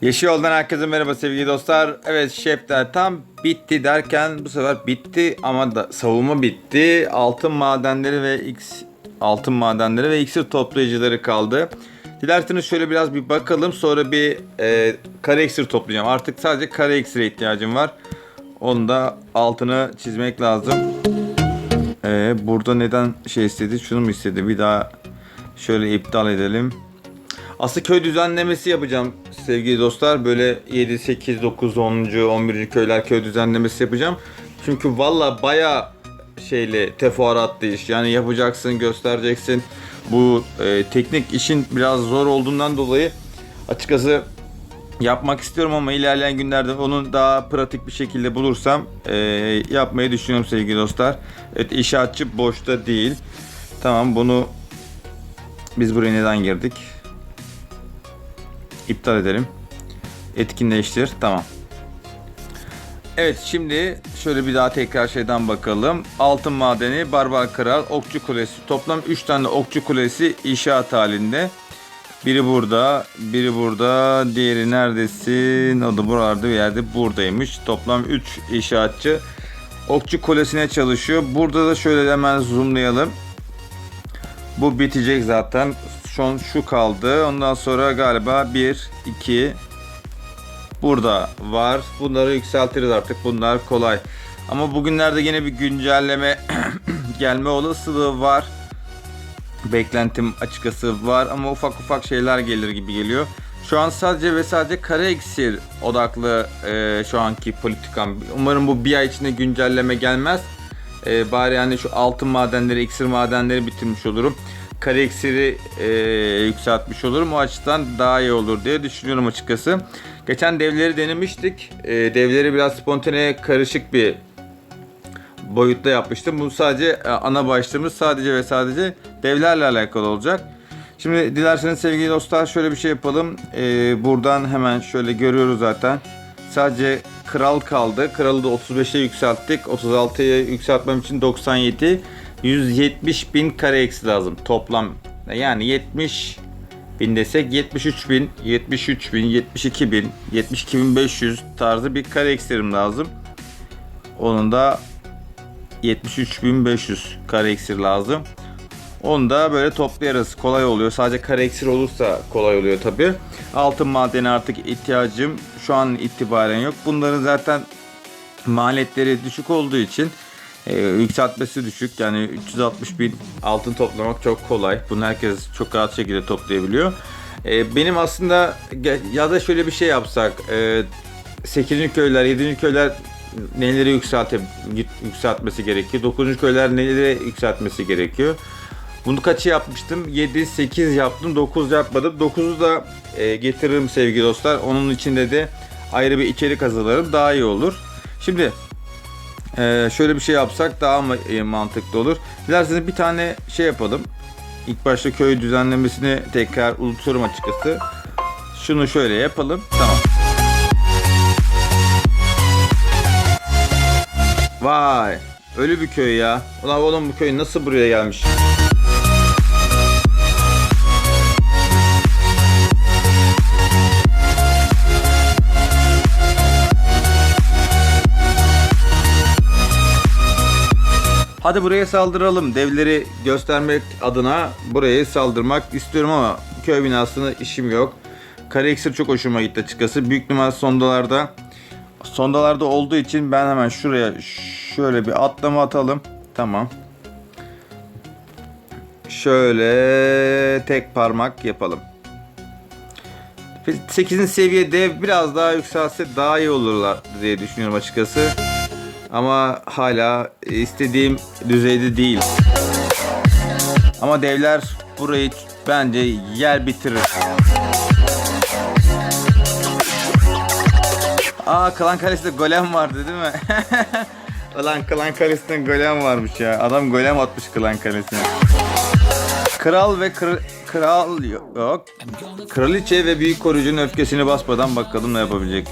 Yeşil Yoldan herkese merhaba sevgili dostlar. Evet şefler tam bitti derken bu sefer bitti ama da savunma bitti. Altın madenleri ve X altın madenleri ve iksir toplayıcıları kaldı. Dilerseniz şöyle biraz bir bakalım sonra bir e, kare iksir toplayacağım. Artık sadece kare iksire ihtiyacım var. Onu da altını çizmek lazım. E, burada neden şey istedi? Şunu mu istedi? Bir daha şöyle iptal edelim. Aslında köy düzenlemesi yapacağım sevgili dostlar. Böyle 7, 8, 9, 10. 11. köyler köy düzenlemesi yapacağım. Çünkü valla baya şeyle teferruatlı iş. Yani yapacaksın, göstereceksin. Bu e, teknik işin biraz zor olduğundan dolayı açıkçası yapmak istiyorum ama ilerleyen günlerde onu daha pratik bir şekilde bulursam e, yapmayı düşünüyorum sevgili dostlar. Evet inşaatçı boşta değil. Tamam bunu biz buraya neden girdik? İptal edelim. Etkinleştir. Tamam. Evet şimdi şöyle bir daha tekrar şeyden bakalım. Altın madeni, Barbar Kral, Okçu Kulesi. Toplam 3 tane Okçu Kulesi inşaat halinde. Biri burada, biri burada, diğeri neredesin? O da buralarda bir yerde buradaymış. Toplam 3 inşaatçı Okçu Kulesi'ne çalışıyor. Burada da şöyle hemen zoomlayalım. Bu bitecek zaten. An şu kaldı. Ondan sonra galiba 1, 2 burada var. Bunları yükseltiriz artık. Bunlar kolay. Ama bugünlerde yine bir güncelleme gelme olasılığı var. Beklentim açıkçası var ama ufak ufak şeyler gelir gibi geliyor. Şu an sadece ve sadece kare iksir odaklı e, şu anki politikam. Umarım bu bir ay içinde güncelleme gelmez. E, bari yani şu altın madenleri, iksir madenleri bitirmiş olurum. Kare e, yükseltmiş olurum. O açıdan daha iyi olur diye düşünüyorum açıkçası. Geçen devleri denemiştik. E, devleri biraz spontane karışık bir boyutta yapmıştım. Bu sadece e, ana başlığımız sadece ve sadece devlerle alakalı olacak. Şimdi dilerseniz sevgili dostlar şöyle bir şey yapalım. Ee, buradan hemen şöyle görüyoruz zaten. Sadece kral kaldı. Kralı da 35'e yükselttik. 36'ya yükseltmem için 97. 170 bin kare eksi lazım toplam. Yani 70 bin desek 73 bin, 73 bin, 72 bin, 72 bin 500 tarzı bir kare eksirim lazım. Onun da 73.500 kare iksir lazım. Onu da böyle toplayarız. Kolay oluyor. Sadece kare iksir olursa kolay oluyor tabi. Altın madeni artık ihtiyacım şu an itibaren yok. Bunların zaten maliyetleri düşük olduğu için e, yükseltmesi düşük. Yani 360 bin altın toplamak çok kolay. Bunu herkes çok rahat şekilde toplayabiliyor. E, benim aslında ya da şöyle bir şey yapsak. E, 8. köyler, 7. köyler neleri yükselte, yükseltmesi gerekiyor. 9. köyler neleri yükseltmesi gerekiyor. Bunu kaçı yapmıştım? 7, 8 yaptım. 9 yapmadım. 9'u da e, getiririm sevgili dostlar. Onun içinde de ayrı bir içerik hazırlarım. Daha iyi olur. Şimdi e, şöyle bir şey yapsak daha mı e, mantıklı olur? Dilerseniz bir tane şey yapalım. İlk başta köy düzenlemesini tekrar unutuyorum açıkçası. Şunu şöyle yapalım. Tamam. Vay. Ölü bir köy ya. Ulan oğlum bu köy nasıl buraya gelmiş? Hadi buraya saldıralım. Devleri göstermek adına buraya saldırmak istiyorum ama köy binasına işim yok. Kare iksir çok hoşuma gitti açıkçası. Büyük numara sondalarda sondalarda olduğu için ben hemen şuraya şöyle bir atlama atalım. Tamam. Şöyle tek parmak yapalım. 8. seviye dev biraz daha yükselse daha iyi olurlar diye düşünüyorum açıkçası. Ama hala istediğim düzeyde değil. Ama devler burayı bence yer bitirir. Aa Klan Kalesi'nde golem vardı değil mi? Ulan Klan Kalesi'nde golem varmış ya. Adam golem atmış Klan Kalesi'ne. Kral ve kır, kral yok. Kraliçe ve büyük koruyucunun öfkesini basmadan bakalım ne yapabilecek.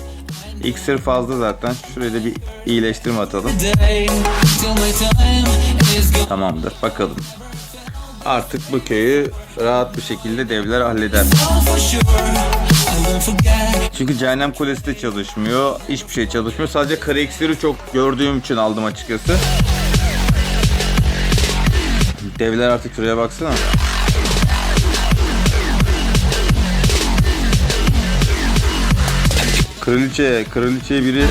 İksir fazla zaten. Şuraya da bir iyileştirme atalım. Tamamdır. Bakalım. Artık bu köyü rahat bir şekilde devler halleder. Çünkü Cehennem Kulesi de çalışmıyor. Hiçbir şey çalışmıyor. Sadece kara iksiri çok gördüğüm için aldım açıkçası. Devler artık şuraya baksana. Kraliçe, kraliçeyi biri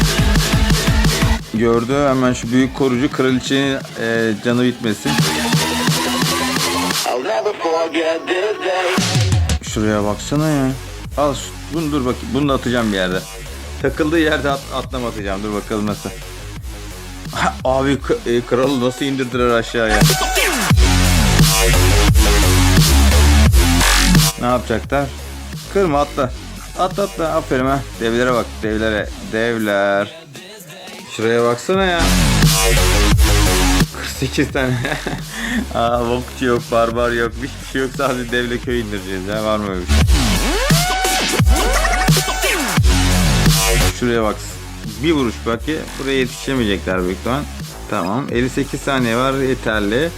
gördü. Hemen şu büyük korucu kraliçenin e, canı bitmesin. Şuraya baksana ya. Al bunu dur bakayım. Bunu da atacağım bir yerde. Takıldığı yerde at, atlama atacağım. Dur bakalım nasıl. Ha, Abi e, kralı nasıl indirdiler aşağıya? Ne yapacaklar? Kırma atla. Atla atla. Aferin ha. Devlere bak. Devlere. Devler. Şuraya baksana ya. 48 tane. Aa, vokçu yok, barbar yok, hiçbir şey yok. Sadece devle köy indireceğiz ya. Var mı öyle bir şey? Şuraya bak. Bir vuruş belki. Buraya yetişemeyecekler büyük ihtimal. Tamam. 58 saniye var. Yeterli.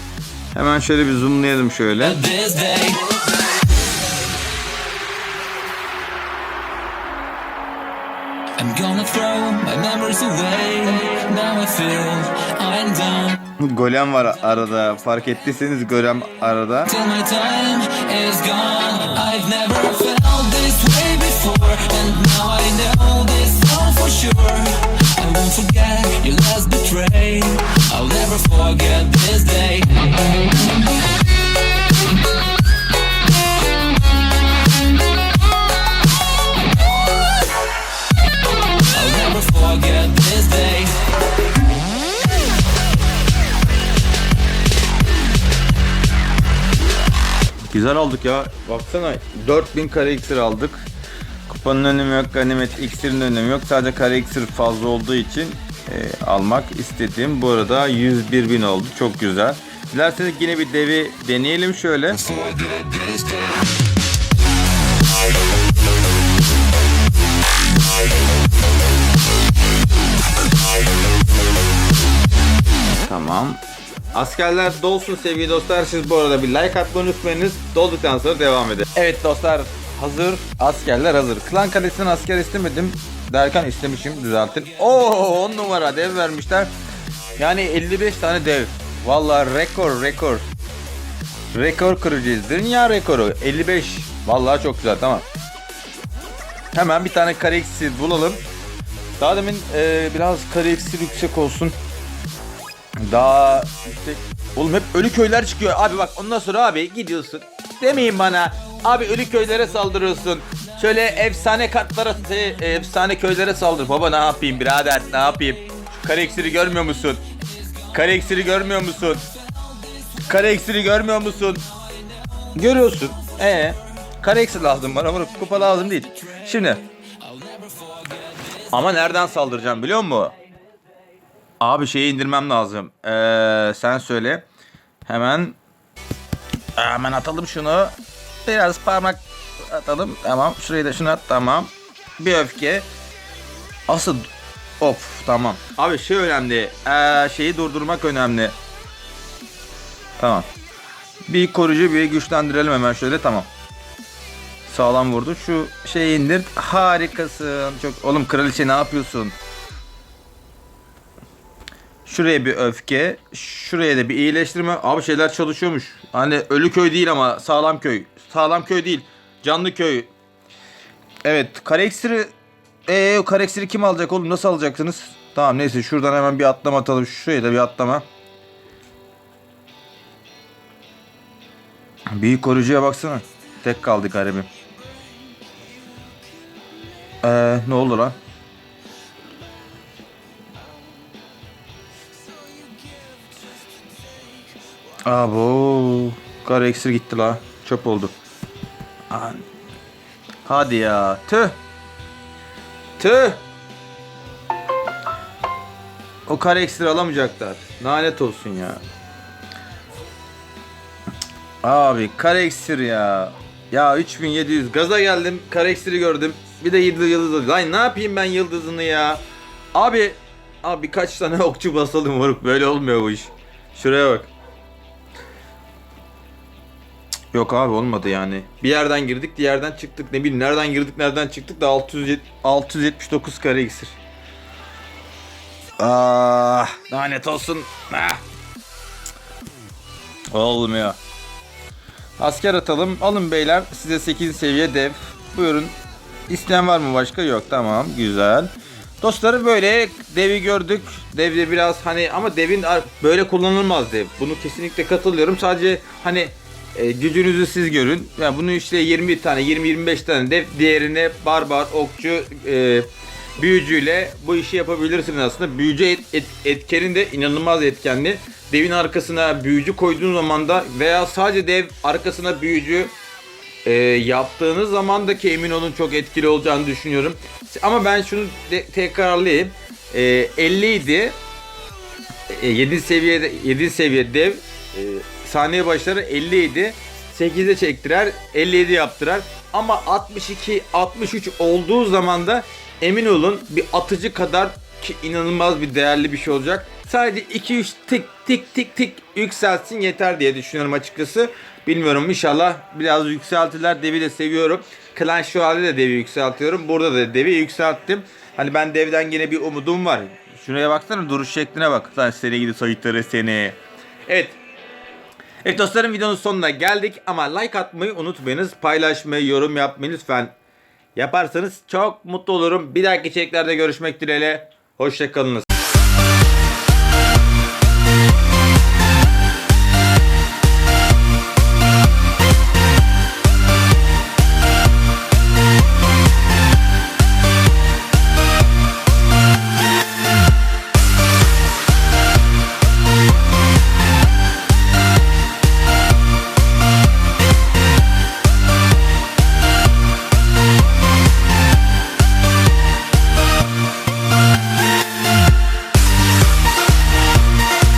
Hemen şöyle bir zoomlayalım şöyle. Golem var arada. Fark ettiyseniz golem arada. Till my time is gone. Güzel olduk ya. Baksana 4000 kare iksir aldık. Kupanın önemi yok, ganimet iksirin önemi yok. Sadece kare iksir fazla olduğu için e, almak istedim. Bu arada 101 bin oldu. Çok güzel. Dilerseniz yine bir devi deneyelim şöyle. Tamam. Askerler dolsun sevgili dostlar. Siz bu arada bir like atmayı unutmayınız. Dolduktan sonra devam edelim. Evet dostlar hazır. Askerler hazır. Klan kalesinden asker istemedim. Derken istemişim düzeltin. Oo 10 numara dev vermişler. Yani 55 tane dev. Vallahi rekor rekor. Rekor kırıcıyız. Dünya rekoru 55. Vallahi çok güzel tamam. Hemen bir tane kare bulalım. Daha demin e, biraz kare yüksek olsun. Daha yüksek. Oğlum hep ölü köyler çıkıyor. Abi bak ondan sonra abi gidiyorsun. Demeyin bana. Abi ölü köylere saldırıyorsun. Şöyle efsane katlara, e, efsane köylere saldır. Baba ne yapayım birader ne yapayım? Şu kare iksiri görmüyor musun? Kare iksiri görmüyor musun? Kare iksiri görmüyor musun? Görüyorsun. Ee, kare lazım bana. Bana kupa lazım değil. Şimdi. Ama nereden saldıracağım biliyor musun? Abi şeyi indirmem lazım. Ee, sen söyle. Hemen hemen atalım şunu. Biraz parmak atalım. Tamam. Şurayı da şunu at. Tamam. Bir öfke. Asıl of tamam. Abi şey önemli. Ee, şeyi durdurmak önemli. Tamam. Bir koruyucu bir güçlendirelim hemen şöyle tamam. Sağlam vurdu. Şu şeyi indir. Harikasın. Çok oğlum kraliçe ne yapıyorsun? Şuraya bir öfke. Şuraya da bir iyileştirme. Abi şeyler çalışıyormuş. Hani ölü köy değil ama sağlam köy. Sağlam köy değil. Canlı köy. Evet. Kare iksiri. Eee kare kim alacak oğlum? Nasıl alacaksınız? Tamam neyse şuradan hemen bir atlama atalım. Şuraya da bir atlama. Büyük koruyucuya baksana. Tek kaldı garibim. Eee ne oldu lan? Abo. Kar eksir gitti la. Çöp oldu. Hadi ya. Tüh. Tüh. O kare eksir alamayacaklar. Lanet olsun ya. Abi kare eksir ya. Ya 3700 gaza geldim. Kare eksiri gördüm. Bir de yıldız. Lan ne yapayım ben yıldızını ya. Abi abi birkaç tane okçu basalım moruk. Böyle olmuyor bu iş. Şuraya bak. Yok abi olmadı yani. Bir yerden girdik, diğerden çıktık. Ne bileyim nereden girdik, nereden çıktık da 600, 679 kare iksir. Ah, lanet olsun. Ah. Olmuyor. Asker atalım. Alın beyler. Size 8 seviye dev. Buyurun. İsteyen var mı başka? Yok. Tamam. Güzel. Dostları böyle devi gördük. Dev de biraz hani ama devin böyle kullanılmaz dev. Bunu kesinlikle katılıyorum. Sadece hani e, gücünüzü siz görün. Yani bunu işte 20 tane 20-25 tane dev diğerine barbar, okçu, e, büyücüyle bu işi yapabilirsiniz aslında. Büyücü et, et, etkenin de inanılmaz etkenli. Devin arkasına büyücü koyduğun zaman da veya sadece dev arkasına büyücü e, yaptığınız zaman da ki emin çok etkili olacağını düşünüyorum. Ama ben şunu de, tekrarlayayım. E, 50 idi. E, 7 seviyede 7 seviye dev e, saniye başları 50 idi. 8'e çektirer, 57 yaptırar. Ama 62 63 olduğu zaman da emin olun bir atıcı kadar ki inanılmaz bir değerli bir şey olacak. Sadece 2-3 tik tik tik tik yükselsin yeter diye düşünüyorum açıkçası. Bilmiyorum inşallah biraz yükseltiler. Devi de seviyorum. Clan Şövalye de devi yükseltiyorum. Burada da devi yükselttim. Hani ben devden yine bir umudum var. Şuraya baksana duruş şekline bak. Lan seni gidi soyutları seni. Evet Evet dostlarım videonun sonuna geldik ama like atmayı unutmayınız. Paylaşmayı, yorum yapmayı lütfen yaparsanız çok mutlu olurum. Bir dahaki içeriklerde görüşmek dileğiyle. Hoşçakalınız.